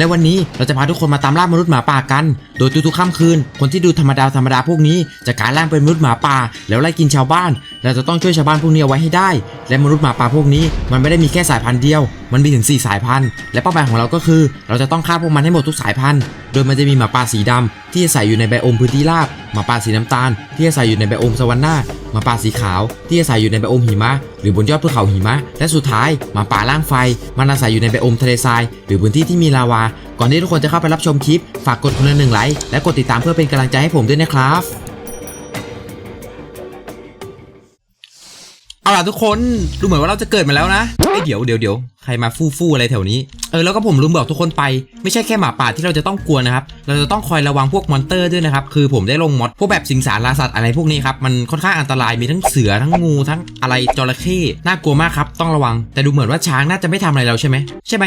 และวันนี้เราจะพาทุกคนมาตามล่ามนุษย์หมาป่ากัน โดยทุกๆค่ำคืน คนที่ดูธรรมดาธรรมดาพวกนี้จะกลายร่างเป็นมนุษย์หมาป่า แล้วไล่กินชาวบ้าน เราจะต้องช่วยชาวบ้านพวกนี้เอาไว้ให้ได้ และมนุษย์หมาป่าพวกนี้ มันไม่ได้มีแค่สายพันธุ์เดียว มันมีถึง 4 สายพันธุ์ และเป้าหมายของเราก็คือ เราจะต้องฆ่าพวกมันให้หมดทุกสายพันธุ์ โดยมันจะมีหมาป่าสีดำที่อาศัยอยู่ในไบโอมพื้นที่ราบ หมาป่าสีน้ำตาลที่อาศัยอยู่ในไบโอมสวรรค์หน้าหมาป่าสีขาวที่อาศัยอยู่ในไบโอมหิมะหรือบนยอดภูเขาหิมะ และสุดท้ายหมาป่าล่างไฟ มันอาศัยอยู่ในไบโอมทะเลทราย หรือพื้นที่ที่มีลาวา ก่อนที่ทุกคนจะเข้าไปรับชมคลิป ฝากกดคนละหนึ่งไลค์และกดติดตามเพื่อเป็นกำลังใจให้ผมด้วยนะครับเอาล่ะทุกคนดูเหมือนว่าเราจะเกิดมาแล้วนะเอ้ยเดี๋ยวเดี๋ยวเดี๋ยวใครมาฟู่ฟู่อะไรแถวนี้ เออแล้วก็ผมลืมบอกทุกคนไปไม่ใช่แค่หมาป่าที่เราจะต้องกลัวนะครับ เราจะต้องคอยระวังพวกมอนเตอร์ด้วยนะครับ คือผมได้ลงมอดพวกแบบสิงสาราสัตว์อะไรพวกนี้ครับ มันค่อนข้างอันตรายมีทั้งเสือทั้งงูทั้งอะไรจระเข้น่ากลัวมากครับ ต้องระวัง แต่ดูเหมือนว่าช้างน่าจะไม่ทำอะไรเราใช่ไหมใช่ไหม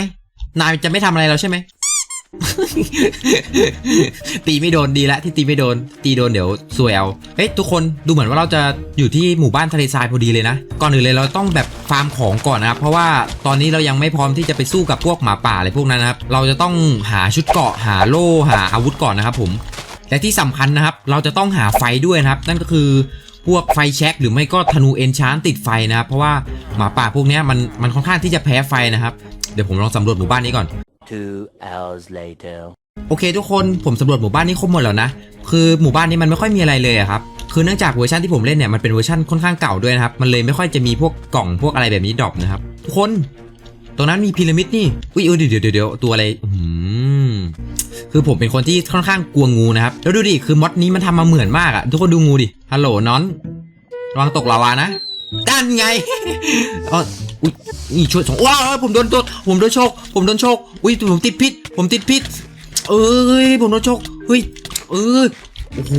นายจะไม่ทำอะไรเราใช่ไหม ตีไม่โดนดีละที่ตีไม่โดน ตีโดนเดี๋ยวซวยเอาเฮ้ยทุกคนดูเหมือนว่าเราจะอยู่ที่หมู่บ้านทะเลทรายพอดีเลยนะ ก่อนอื่นเลยเราต้องแบบฟาร์มของก่อนนะครับ เพราะว่าตอนนี้เรายังไม่พร้อมที่จะไปสู้กับพวกหมาป่าอะไรพวกนั้นนะครับ เราจะต้องหาชุดเกราะหาโล่หาอาวุธก่อนนะครับผม และที่สำคัญนะครับ เราจะต้องหาไฟด้วยนะครับ นั่นก็คือพวกไฟแช็กหรือไม่ก็ธนูเอนชานติดไฟนะครับ เพราะว่าหมาป่าพวกนี้มันมันค่อนข้างที่จะแพ้ไฟนะครับ เดี๋ยวผมลองสำรวจหมู่บ้านนี้ก่อน Two hours later. โอเคทุกคนผมสำรวจหมู่บ้านนี้ครบหมดแล้วนะ คือหมู่บ้านนี้มันไม่ค่อยมีอะไรเลยอะครับ คือเนื่องจากเวอร์ชันที่ผมเล่นเนี่ยมันเป็นเวอร์ชันค่อนข้างเก่าด้วยนะครับ มันเลยไม่ค่อยจะมีพวกกล่องพวกอะไรแบบนี้ดรอปนะครับ ทุกคน ตรงนั้นมีพีระมิดนี่ อุ้ยเออเดี๋ยวเดี๋ยวเดี๋ยวตัวอะไรอืมคือผมเป็นคนที่ค่อนข้างกลัวงูนะครับ แล้วดูดิคือมอดนี้มันทำมาเหมือนมากอะทุกคนดูงูดิ ฮัลโหลนอน ระวังตกลาวานะด้านไงเออ อุ้ยนี่ช่วยสองว้าวผมโดนตัวผมโดนโชคผมโดนโชคอุ้ยผมติดพิษ ผมติดพิษ เอ้ยผมโดนโชคเฮ้ยเออโอ้โห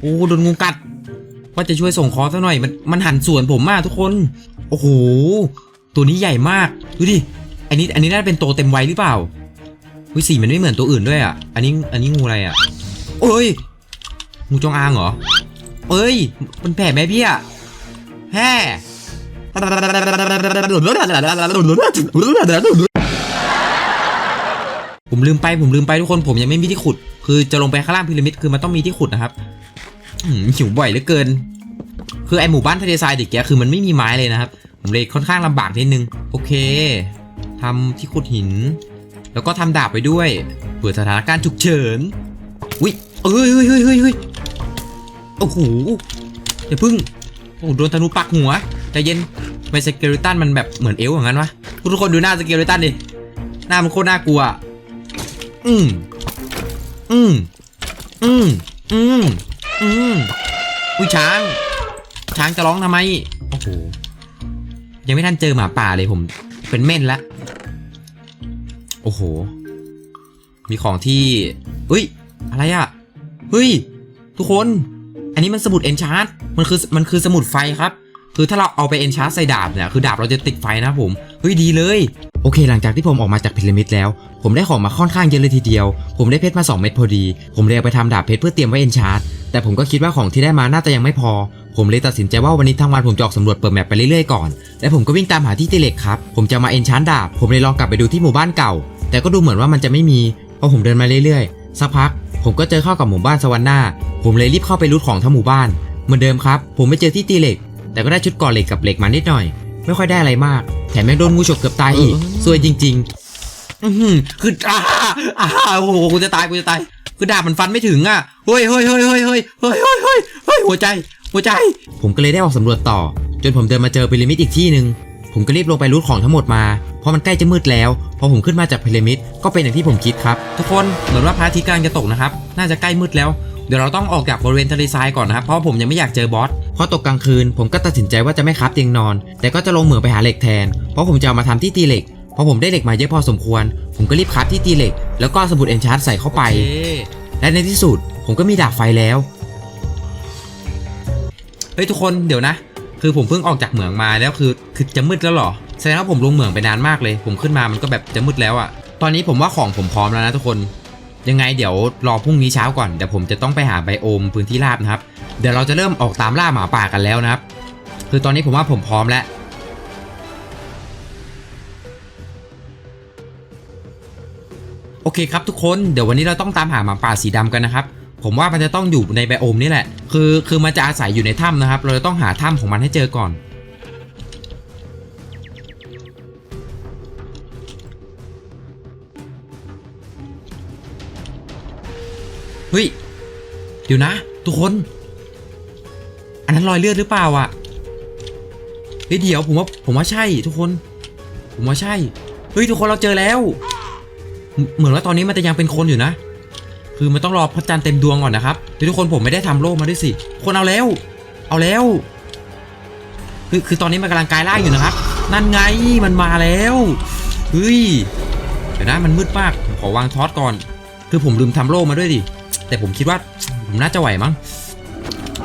โอ้โดนงูกัดว่าจะช่วยส่งคอสักหน่อยมันมันหันสวนผมมากทุกคน โอ้โหตัวนี้ใหญ่มากดูดิอันนี้อันนี้น่าจะเป็นโตเต็มวัยหรือเปล่าวิสีมันไม่เหมือนตัวอื่นด้วยอะ อันนี้อันนี้งูอะไรอะเอ้ยงูจงอางเหรอเอ้ยมันแผ่แม่เบี้ยแฮ่ ผมลืมไปผมลืมไปทุกคนผมยังไม่มีที่ขุด คือจะลงไปข้างล่างพีระมิดคือมันต้องมีที่ขุดนะครับหิวบ่อยเหลือเกิน คือไอหมู่บ้านทะเลทรายเด็กแกคือมันไม่มีไม้เลยนะครับ ผมเลยค่อนข้างลำบากนิดนึง โอเคทำที่ขุดหิน แล้วก็ทำดาบไปด้วยเผื่อสถานการณ์ฉุกเฉินอุ้ยเอ้ยเฮ้ยเฮ้ยเฮ้ยเฮ้ยโอ้โหอย่าพึ่งโอ้โหโดนธนูปักหัว ใจเย็นไมสเกเลตันมันแบบเหมือนเอลอย่างนั้นวะทุกคนดูหน้าสเกเลตันดิหน้ามันโคตรน่ากลัวอืมอืมอืมอืมอืมอุ้ยช้าง ช้างจะร้องทำไมโอ้โหยังไม่ทันเจอหมาป่าเลยผมเป็นเม่นละโอ้โห มีของที่เฮ้ย อะไรอะเฮ้ย ทุกคน อันนี้มันสมุดเอนชาร์มันคือ มันคือสมุดไฟครับ คือถ้าเราเอาไปเอนชาร์ใส่ดาบเนี่ยคือดาบเราจะติดไฟนะผมเฮ้ยดีเลยโอเค หลังจากที่ผมออกมาจากพีระมิดแล้ว ผมได้ของมาค่อนข้างเยอะเลยทีเดียว ผมได้เพชรมา 2 เม็ดพอดี ผมเลยเอาไปทำดาบเพชรเพื่อเตรียมไว้เอนชาร์แต่ผมก็คิดว่าของที่ได้มาน่าจะยังไม่พอ ผมเลยตัดสินใจว่าวันนี้ทั้งวันผมจะออกสำรวจเปิดแมปไปเรื่อยๆก่อน และผมก็วิ่งตามหาที่ตีเหล็กครับ ผมจะมาเอนชานดาบ ผมเลยลองกลับไปดูที่หมู่บ้านเก่า แต่ก็ดูเหมือนว่ามันจะไม่มีพอผมเดินมาเรื่อยๆ สักพัก ผมก็เจอเข้ากับหมู่บ้านสวรรค์หน้า ผมเลยรีบเข้าไปรูดของทั้งหมู่บ้าน เหมือนเดิมครับ ผมไม่เจอที่ตีเหล็ก แต่ก็ได้ชุดก่อเหล็กกับเหล็กมานิดหน่อย ไม่ค่อยได้อะไรมาก แถมยังโดนงูฉกเกือบตายอีกซวยจริง ๆ อือหือคืออ่าอ่าโอ้โหกูจะตายกูจะตาย คือดาบมันฟันไม่ถึงอะเฮ้ยเฮ้ยเฮ้ยเฮ้ยเฮ้ยเฮ้ยเฮ้ยเฮ้ยเฮ้ยหัวใจ หัวใจ ผมก็เลยได้ออกสำรวจต่อ จนผมเดินมาเจอพีระมิดอีกที่หนึ่งผมก็รีบลงไปรูดของทั้งหมดมา เพราะมันใกล้จะมืดแล้ว พอผมขึ้นมาจากพีระมิดก็เป็นอย่างที่ผมคิดครับ ทุกคนเหมือนว่าพระอาทิตย์กำลังจะตกนะครับ น่าจะใกล้มืดแล้ว เดี๋ยวเราต้องออกจากบริเวณทะเลทรายก่อนนะครับ เพราะผมยังไม่อยากเจอบอสพอตกกลางคืน ผมก็ตัดสินใจว่าจะไม่คับเตียงนอน แต่ก็จะลงเหมืองไปหาเหล็กแทน เพราะผมจะเอามาทำที่ตีเหล็กพอผมได้เหล็กมาเยอะพอสมควร ผมก็รีบคับที่ตีเหล็ก แล้วก็เอาสมุดเอนชาร์ตใส่เข้าไป และในที่สุดผมก็มีดาบไฟแล้ว เฮ้ยทุกคนเดี๋ยวนะ คือผมเพิ่งออกจากเหมืองมาแล้วคือคือจะมืดแล้วเหรอ แสดงว่าผมลงเหมืองไปนานมากเลย ผมขึ้นมามันก็แบบจะมืดแล้วอะ่ะ ตอนนี้ผมว่าของผมพร้อมแล้วนะทุกคน ยังไงเดี๋ยวรอพรุ่งนี้เช้าก่อนเดี๋ยวผมจะต้องไปหาไบโอมพื้นที่ราบนะครับ เดี๋ยวเราจะเริ่มออกตามล่าหมาป่ากันแล้วนะครับ คือตอนนี้ผมว่าผมพร้อมแล้วโอเคครับทุกคนเดี๋ยววันนี้เราต้องตามหาหมาป่าสีดำกันนะครับ ผมว่ามันจะต้องอยู่ในไบโอมนี่แหละ คือคือมันจะอาศัยอยู่ในถ้ำนะครับ เราจะต้องหาถ้ำของมันให้เจอก่อน เฮ้ย เดี๋ยวนะ ทุกคน อันนั้นรอยเลือดหรือเปล่าอะเฮ้ยเดี๋ยวผมว่าผมว่าใช่ทุกคน ผมว่าใช่ เฮ้ยทุกคนเราเจอแล้ว เหมือนว่าตอนนี้มันจะยังเป็นคนอยู่นะ คือมันต้องรอพระจันทร์เต็มดวงก่อนนะครับทุกคนผมไม่ได้ทำโล่มาด้วยสิ คนเอาแล้ว เอาแล้วคือคือตอนนี้มันกำลังกลายร่างอยู่นะครับ นั่นไงมันมาแล้วเฮ้ยเดี๋ยวนะมันมืดมากผมขอวางทอสก่อน คือผมลืมทำโล่มาด้วยดิ แต่ผมคิดว่าผมน่าจะไหวมั้ง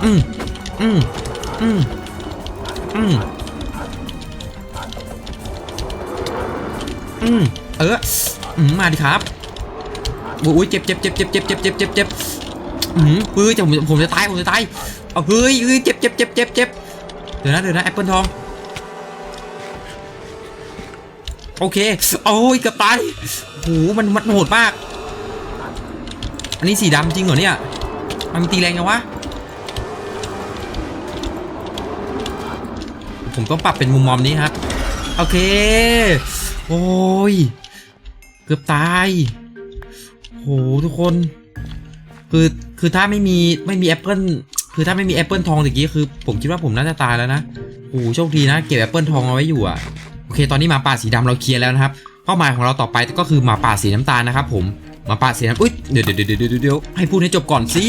อืมอืมอืมอืมอืมเอออืมมาดิครับโอ้ยเจ็บเจ็บเจ็บเจ็บเจ็บเจ็บเจ็บเจ็บเจ็บอืมเฮ้ยจะผมผมจะตายผมจะตายเอาเฮ้ยเฮ้ยเจ็บเจ็บเจ็บเจ็บเจ็บเดี๋ยวนะเดี๋ยวนะแอปเปิลทองโอเคโอ้ยเกือบตายโหมันมันโหดมาก อันนี้สีดำจริงเหรอเนี่ย มันตีแรงยังวะ ผมต้องปรับเป็นมุมมอมนี้ครับ โอเค โอ้ย เกือบตาย โหทุกคน คือคือถ้าไม่มีไม่มีแอปเปิลคือถ้าไม่มีแอปเปิลทองตะกี้คือ ผมคิดว่าผมน่าจะตายแล้วนะโอ้โหโชคดีนะเก็บแอปเปิลทองเอาไว้อยู่อะโอเค ตอนนี้หมาป่าสีดำเราเคลียร์แล้วนะครับ เป้าหมายของเราต่อไปก็คือหมาป่าสีน้ำตาลนะครับผม มาป่าสีน้ำอุ้ยเดี๋ยวเดี๋ยวเดี๋ยวเดี๋ยวให้พูดให้จบก่อนสิ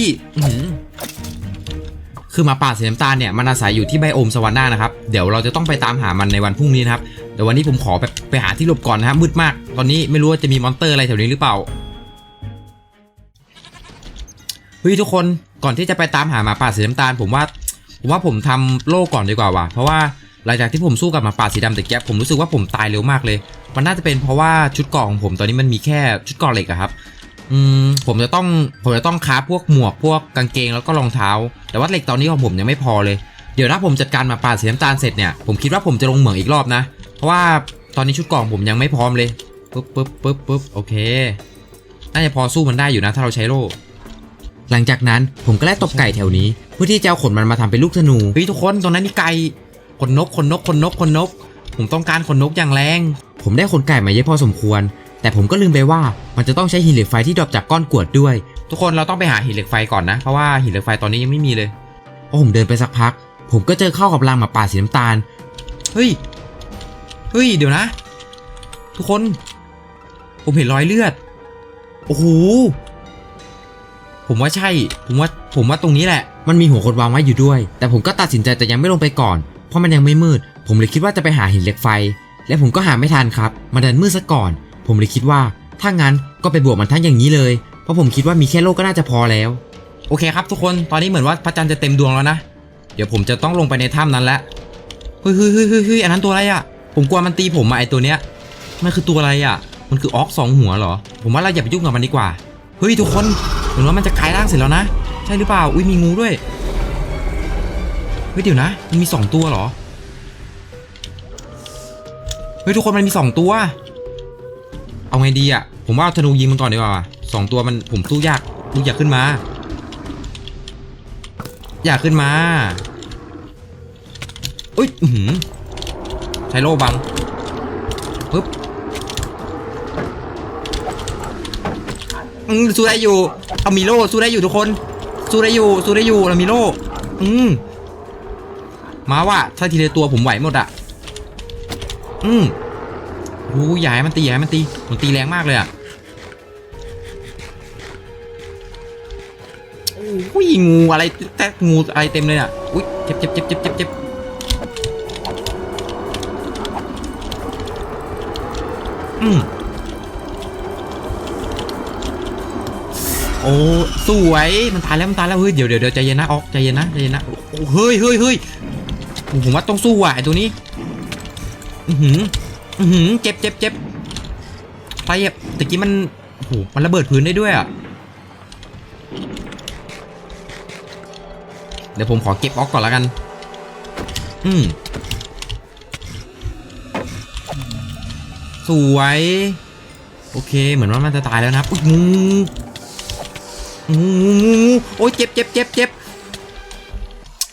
คือมาป่าสีน้ำตาลเนี่ยมันอาศัยอยู่ที่ไบโอมสวรรค์น้านะครับ เดี๋ยวเราจะต้องไปตามหามันในวันพรุ่งนี้นะครับเดี๋ยววันนี้ผมขอไปไปหาที่หลบก่อนนะครับมืดมาก ตอนนี้ไม่รู้ว่าจะมีมอนเตอร์อะไรแถวนี้หรือเปล่าเฮ้ยทุกคนก่อนที่จะไปตามหาหมาป่าสีน้ำตาล ผมว่าผมว่าผมทำโล่ก่อนดีกว่าว่ะเพราะว่า หลังจากที่ผมสู้กับหมาป่าสีดำตะแกยบผมรู้สึกว่าผมตายเร็วมากเลย มันน่าจะเป็นเพราะว่าชุดเกราะของผมตอนนี้มันมีแค่ชุดเกราะเหล็กอะครับอืมผมจะต้องผมจะต้องค้าพวกหมวกพวกกางเกงแล้วก็รองเท้า แต่ว่าเหล็กตอนนี้ของผมยังไม่พอเลยเดี๋ยวถ้าผมจัดการหมาป่าสีน้ำตาลเสร็จเนี่ยผมคิดว่าผมจะลงเหมืองอีกรอบนะ เพราะว่าตอนนี้ชุดเกราะของผมยังไม่พร้อมเลยปึ๊บปึ๊บปึ๊บปึ๊บโอเคน่าจะพอสู้มันได้อยู่นะถ้าเราใช้โล่หลังจากนั้นผมก็ไล่ตบไก่แถวนี้เพื่อที่จะเอาขนมันมาทำเป็นลูกธนูเฮ้ยทุกคนตรงนั้นมีไก่ ขนนกขนนกขนนกขนนก ผมต้องการขนนกอย่างแรง ผมได้ขนไก่มาเยอะพอสมควร แต่ผมก็ลืมไปว่ามันจะต้องใช้หินเหล็กไฟที่ดรอปจากก้อนกรวดด้วย ทุกคนเราต้องไปหาหินเหล็กไฟก่อนนะ เพราะว่าหินเหล็กไฟตอนนี้ยังไม่มีเลยพอผมเดินไปสักพัก ผมก็เจอเข้ากับรังหมาป่าสีน้ำตาล เฮ้ย เฮ้ย เดี๋ยวนะ ทุกคน ผมเห็นรอยเลือด โอ้โห ผมว่าใช่ ผมว่า ผมว่าตรงนี้แหละ มันมีหัวคนวางไว้อยู่ด้วย แต่ผมก็ตัดสินใจแต่ยังไม่ลงไปก่อน เพราะมันยังไม่มืด ผมเลยคิดว่าจะไปหาหินเหล็กไฟ และผมก็หาไม่ทันครับ มันดันมืดซะก่อน ผมเลยคิดว่า ถ้างั้นก็ไปบวกมันทั้งอย่างนี้เลย เพราะผมคิดว่ามีแค่โลกก็น่าจะพอแล้ว โอเคครับ ทุกคน ตอนนี้เหมือนว่าพระจันทร์จะเต็มดวงแล้วนะ เดี๋ยวผมจะต้องลงไปในถ้ำนั้นแล้ว เฮ้ยเฮ้ยเฮ้ยเฮ้ยเฮ้ยอันนั้นตัวอะไรอะผมกลัวมันตีผมอะไอตัวเนี้ย มันคือตัวอะไรอะมันคือออกสองหัวเหรอ ผมว่าเราอย่าไปยุ่งกับมันดีกว่า เฮ้ยทุกคน เหมือนว่ามันจะกลายร่างเสร็จแล้วนะ ใช่หรือเปล่า อุ้ยมีงูด้วยเฮ้ยเดี๋ยวนะ มันมีสองตัวเหรอ เฮ้ยทุกคนมันมีสองตัว เอาไงดีอะ ผมว่าเอาธนูยิงมันก่อนดีกว่าสองตัวมันผมสู้ยากลูกอยากขึ้นมา อยากขึ้นมาอุ้ยอือใช้โล่บังปึ๊บอืมสู้ได้อยู่ เอามีโล่สู้ได้อยู่ทุกคน สู้ได้อยู่สู้ได้อยู่เรามีโล่อืมมาว่ะถ้าทีละตัวผมไหวหมดอะ อืมโอ้ยให้มันตีให้มันตีมันตีแรงมากเลยอะโอ้ยงูอะไรแตกงูอะไรเต็มเลยอะอุ้ยเจ็บเจ็บเจ็บเจ็บเจ็บเจ็บอืมโอ้ สวยมันตายแล้วมันตายแล้วเฮ้ยเดี๋ยวเดี๋ยวเดี๋ยวใจเย็นนะออกใจเย็นนะใจเย็นนะโอ้เฮ้ยเฮ้ยเฮ้ยโอ้ผมว่าต้องสู้ว่ะไอตัวนี้อือหืออือหือเจ็บเจ็บเจ็บไปอะตะกี้มันโอ้โหมันระเบิดพื้นได้ด้วยอะเดี๋ยวผมขอเก็บออกก่อนแล้วกัน อืมสวย โอเค เหมือนว่ามันจะตายแล้วนะครับอุ้ยงู โอ้ยเจ็บเจ็บเจ็บเจ็บ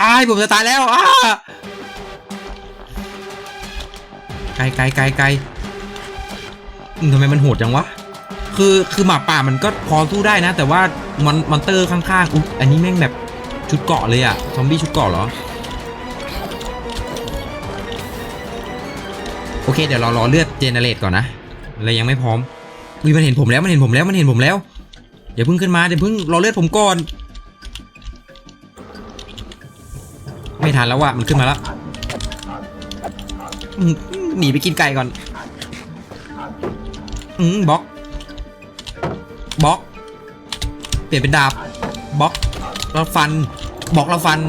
อ้ายผมจะตายแล้วอ้าไกลไกลไกลไกลทำไมมันโหดจังวะ คือคือหมาป่ามันก็พอสู้ได้นะ แต่ว่ามันมอนเตอร์ข้างๆอุ๊อันนี้แม่งแบบชุดเกาะเลยอะซอมบี้ชุดเกาะเหรอ โอเคเดี๋ยวเรารอเลือดเจเนเรตก่อนนะเรายังไม่พร้อมอุ้ยมันเห็นผมแล้วมันเห็นผมแล้วมันเห็นผมแล้ว อย่าเพิ่งขึ้นมาเดี๋ยวเพิ่งรอเลือดผมก่อน ไม่ทันแล้วว่ะมันขึ้นมาแล้วหนีไปกินไก่ก่อน อืมบล็อกบล็อก เปลี่ยนเป็นดาบบล็อกแล้วฟันบล็อกแล้วฟัน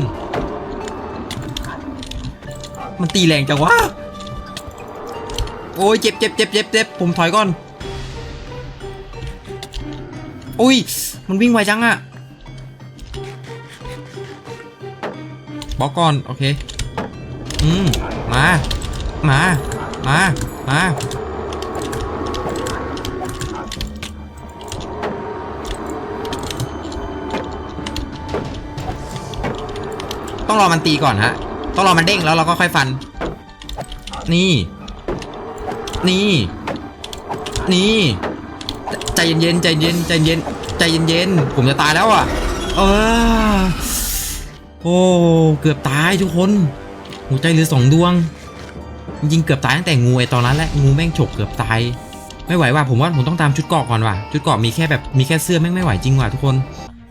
มันตีแรงจังวะ โอ้ยเจ็บเจ็บเจ็บเจ็บเจ็บผมถอยก่อน อุ้ย มันวิ่งไวจังอะบล็อกก่อน โอเค อืม มา มา มา มาต้องรอมันตีก่อนฮะ ต้องรอมันเด้งแล้วเราก็ค่อยฟัน นี่ นี่ นี่ ใจเย็นๆใจเย็นใจเย็นใจเย็นๆผมจะตายแล้วอะเออโอ้เกือบตายทุกคนหัวใจเหลือสองดวงจริงเกือบตายตั้งแต่งูไอตอนนั้นแหละงูแม่งฉกเกือบตายไม่ไหวว่ะผมว่าผมต้องตามชุดเกราะก่อนว่ะชุดเกราะมีแค่แบบมีแค่เสื้อแม่งไม่ไหวจริงว่ะทุกคน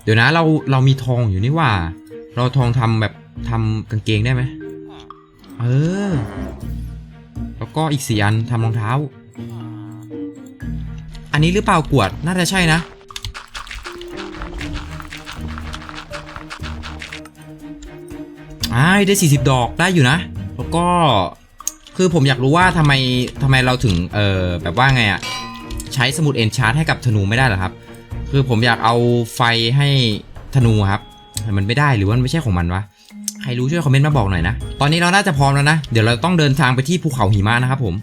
เดี๋ยวนะเราเรามีทองอยู่นี่ว่า เราทองทำแบบทำกางเกงได้ไหมเออ แล้วก็อีกสี่อันทำรองเท้า อันนี้หรือเปล่ากวดน่าจะใช่นะ ได้ 40 ดอกได้อยู่นะ แล้วก็คือผมอยากรู้ว่าทำไมทำไมเราถึง เออแบบว่าไงอะใช้สมุดเอนชาร์ตให้กับธนูไม่ได้เหรอครับ คือผมอยากเอาไฟให้ธนูครับแต่มันไม่ได้หรือว่ามันไม่ใช่ของมันวะใครรู้ช่วยคอมเมนต์มาบอกหน่อยนะ ตอนนี้เราน่าจะพร้อมแล้วนะ เดี๋ยวเราต้องเดินทางไปที่ภูเขาหิมะนะครับผม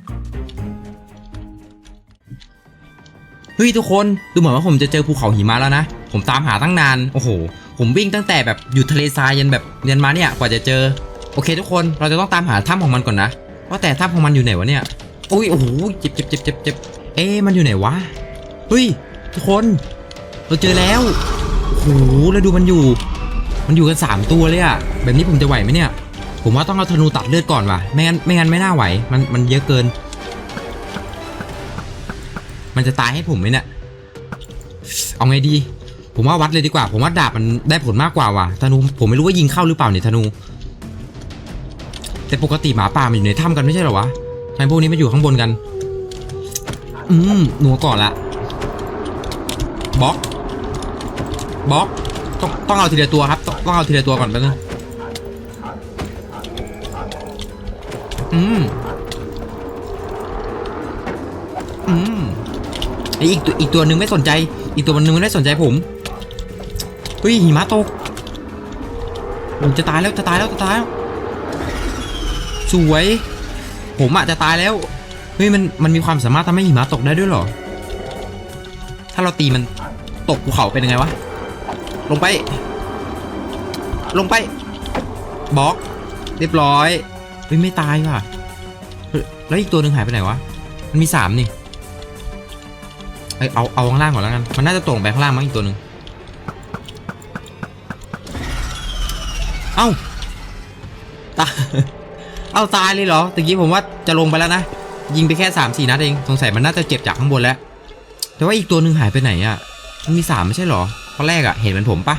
ฮ้ยทุกคนดูเหมือนว่าผมจะเจอภูเขาหิมะแล้วนะ ผมตามหาตั้งนานโอ้โห ผมวิ่งตั้งแต่แบบอยู่ทะเลทรายยันแบบยันมาเนี่ยกว่าจะเจอ โอเคทุกคนเราจะต้องตามหาถ้ำของมันก่อนนะ ว่าแต่ถ้ำของมันอยู่ไหนวะเนี่ยอุ้ยโอ้โหเจ็บเจ็บเจ็บเจ็บเจ็บเอ๊มันอยู่ไหนวะเฮ้ยทุกคน เราเจอแล้วโอ้โหแล้วดูมันอยู่ มันอยู่กันสามตัวเลยอะแบบนี้ผมจะไหวไหมเนี่ย ผมว่าต้องเอาธนูตัดเลือดก่อนว่ะไม่งั้นไม่งั้นไม่น่าไหวมันมันเยอะเกิน มันจะตายให้ผมไหมเนี่ยเอาไงดี ผมว่าวัดเลยดีกว่า ผมว่าดาบมันได้ผลมากกว่าว่ะธนูผมไม่รู้ว่ายิงเข้าหรือเปล่าเนี่ยธนู แต่ปกติหมาป่ามันอยู่ในถ้ำกันไม่ใช่เหรอวะทำไมพวกนี้มาอยู่ข้างบนกัน อืมหนัวก่อนละบล็อกบล็อกต้องต้องเอาทีละตัวครับ ต้องต้องเอาทีละตัวก่อนแป๊บนึงอืม ไออีกตัวอีกตัวหนึ่งไม่สนใจ อีกตัวหนึ่งไม่ได้สนใจผมเฮ้ยหิมะตกผมจะตายแล้วจะตายแล้วจะตายแล้วสวย ผมอะจะตายแล้วเฮ้ยมันมันมีความสามารถทำให้หิมะตกได้ด้วยหรอ ถ้าเราตีมันตกภูเขาเป็นยังไงวะ ลงไป ลงไปบล็อก เรียบร้อยเฮ้ยไม่ตายว่ะแล้วอีกตัวหนึ่งหายไปไหนวะ มันมีสามนี่ เอ้ยเอาเอาข้างล่างก่อนแล้วกัน มันน่าจะตกลงไปข้างล่างมั้งอีกตัวหนึ่งเอ้าตาเอ้าตายเลยเหรอตะกี้ผมว่าจะลงไปแล้วนะ ยิงไปแค่สามสี่นัดเอง สงสัยมันน่าจะเจ็บจากข้างบนแล้ว แต่ว่าอีกตัวหนึ่งหายไปไหนอะ่ะ มันมีสามไม่ใช่เหรอตอนแรกอะ่ะ เห็นเป็นผมปะ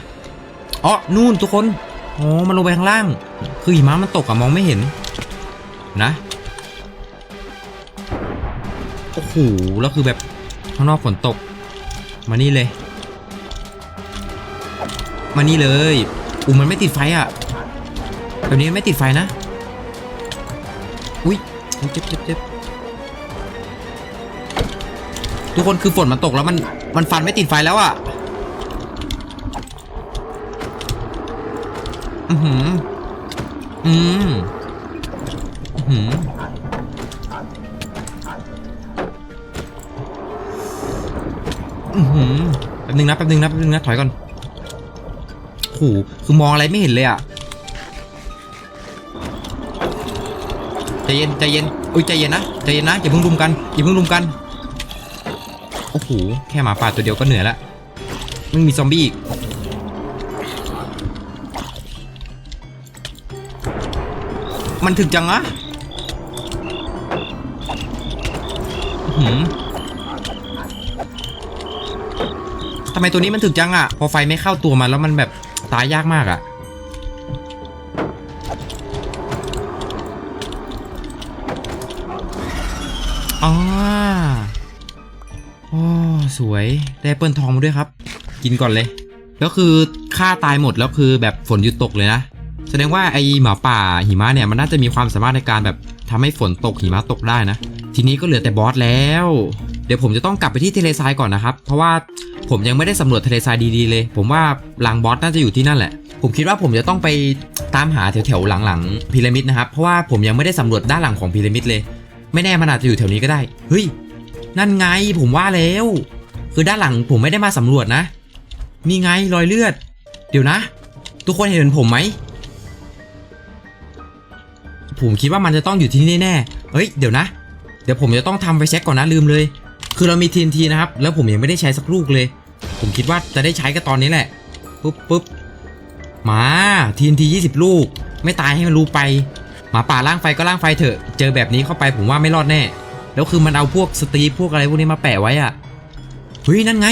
อ๋อนู่นทุกคนอ๋อมันลงไปข้างล่าง คือหิมะมันตกอะมองไม่เห็น นะ โอ้โห แล้วคือแบบ ข้างนอกฝนตก มานี่เลย มานี่เลยอูมันไม่ติดไฟอะ่ะแบบนี้ไม่ติดไฟนะ อุ้ยเจ็บเจ็บเจ็บทุกคนคือฝนมันตกแล้วมันมันฟันไม่ติดไฟแล้วอะ่ะอือหืออืมอือ แป๊บนึงนะแป๊บนึงนะแป๊บนึงนะถอยก่อนโอ้โหคือมองอะไรไม่เห็นเลยอะใจเย็นใจเย็นอุ้ยใจเย็นนะใจเย็นนะอย่าเพิ่งรุมกันอย่าเพิ่งรุมกันโอ้โหแค่หมาป่าตัวเดียวก็เหนื่อยละมึงมีซอมบี้อีกมันถึกจังอะอื้อหือ ไมตัวนี้มันถึกจังอะพอไฟไม่เข้าตัวมันแล้วมันแบบตายยากมากอะอ๋อโอ้สวยได้เปิลทองมาด้วยครับ กินก่อนเลย ก็คือฆ่าตายหมดแล้วคือแบบฝนหยุดตกเลยนะ แสดงว่าไอหมาป่าหิมะเนี่ยมันน่าจะมีความสามารถในการแบบทำให้ฝนตกหิมะตกได้นะ ทีนี้ก็เหลือแต่บอสแล้ว ดี๋ยวผมจะต้องกลับไปที่ทะเลทรายก่อนนะครับ เพราะว่าผมยังไม่ได้สำรวจทะเลทรายดีๆเลย ผมว่ารังบอสน่าจะอยู่ที่นั่นแหละ ผมคิดว่าผมจะต้องไปตามหาแถวๆหลังๆพีระมิดนะครับ เพราะว่าผมยังไม่ได้สำรวจด้านหลังของพีระมิดเลย ไม่แน่มันอาจจะอยู่แถวนี้ก็ได้ เฮ้ย นั่นไงผมว่าแล้ว คือด้านหลังผมไม่ได้มาสำรวจนะนี่ไงรอยเลือด เดี๋ยวนะ ทุกคนเห็นผมไหม ผมคิดว่ามันจะต้องอยู่ที่นี่แน่ เฮ้ย เดี๋ยวนะ เดี๋ยวผมจะต้องทำไฟแช็กก่อนนะลืมเลย คือเรามี TNT นะครับ แล้วผมยังไม่ได้ใช้สักลูกเลย ผมคิดว่าจะได้ใช้ก็ตอนนี้แหละ ปุ๊บปุ๊บมา TNT 20ลูก ไม่ตายให้มันรู้ไป หมาป่าล่างไฟก็ล่างไฟเถอะ เจอแบบนี้เข้าไปผมว่าไม่รอดแน่ แล้วคือมันเอาพวกสตรีพวกอะไรพวกนี้มาแปะไว้อะเฮ้ยนั่นไง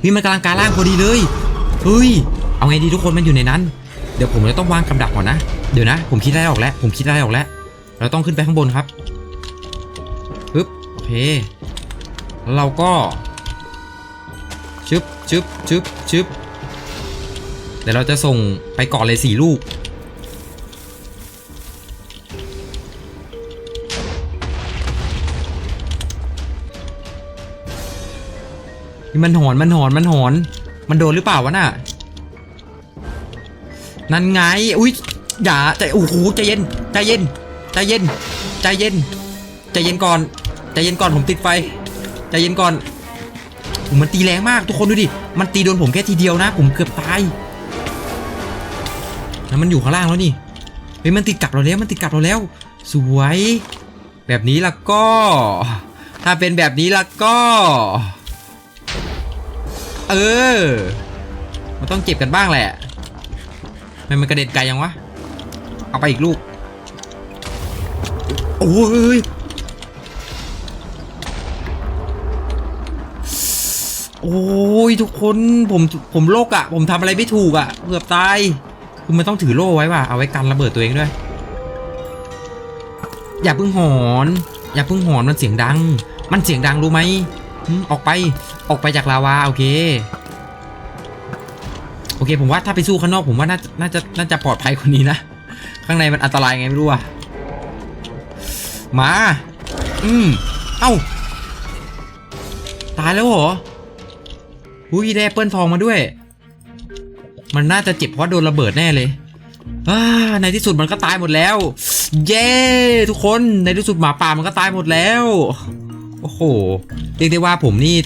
เฮ้ยมันกำลังการล่างพอดีเลยเฮ้ย เอาไงดีทุกคนมันอยู่ในนั้น เดี๋ยวผมจะต้องวางกำดักก่อนนะ เดี๋ยวนะ ผมคิดอะไรออกแล้ว ผมคิดอะไรออกแล้ว เราต้องขึ้นไปข้างบนครับปึ๊บโอเค เราก็ชึบชึบชึบชึบเดี๋ยวเราจะส่งไปก่อนเลยสี่ลูก มันหอน มันหอน มันหอน มันโดนหรือเปล่าวะน่ะ นั่นไง อุ้ยอย่าใจโอ้โหใจเย็น ใจเย็น ใจเย็น ใจเย็น ใจเย็นก่อน ใจเย็นก่อนผมติดไฟ ใจเย็นก่อนมันตีแรงมากทุกคนดูดิ มันตีโดนผมแค่ทีเดียวนะ ผมเกือบตายแล้วมันอยู่ข้างล่างแล้วนี่ เฮ้ยมันติดกับเราแล้ว มันติดกับเราแล้ว สวย แบบนี้ละก็ ถ้าเป็นแบบนี้ละก็ เออ มันต้องเก็บกันบ้างแหละมันมันกระเด็นไกลยังวะ เอาไปอีกลูก โอ้ย โอ้ยทุกคนผมผมโลกอะผมทำอะไรไม่ถูกอะเกือบตายคือมันต้องถือโล่ไว้ว่ะเอาไว้กันระเบิดตัวเองด้วย อย่าเพิ่งหอนอย่าเพิ่งหอนมันเสียงดัง มันเสียงดังรู้ไหมออกไปออกไปจากลาวาโอเคโอเคผมว่าถ้าไปสู้ข้างนอกผมว่าน่าจะน่าจะน่าจะปลอดภัยกว่านี้นะ ข้างในมันอันตรายไงไม่รู้อะมา อืม เอ้า ตายแล้วเหรอ อุ้ยได้เปิลทองมาด้วย มันน่าจะเจ็บเพราะโดนระเบิดแน่เลยในที่สุดมันก็ตายหมดแล้ว เย้ ทุกคนในที่สุดหมาป่ามันก็ตายหมดแล้ว โอ้โหเรียกได้ว่าผมนี่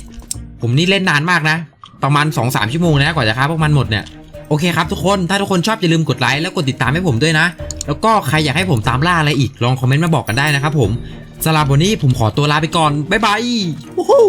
ผมนี่เล่นนานมากนะ ประมาณ2-3ชั่วโมงนะกว่าจะฆ่าพวกมันหมดเนี่ยโอเคครับทุกคนถ้าทุกคนชอบอย่าลืมกดไลค์แล้วกดติดตามให้ผมด้วยนะ แล้วก็ใครอยากให้ผมตามล่าอะไรอีกลองคอมเมนต์มาบอกกันได้นะครับผมสำหรับวันนี้ผมขอตัวลาไปก่อนบ๊ายบายวู้ฮู้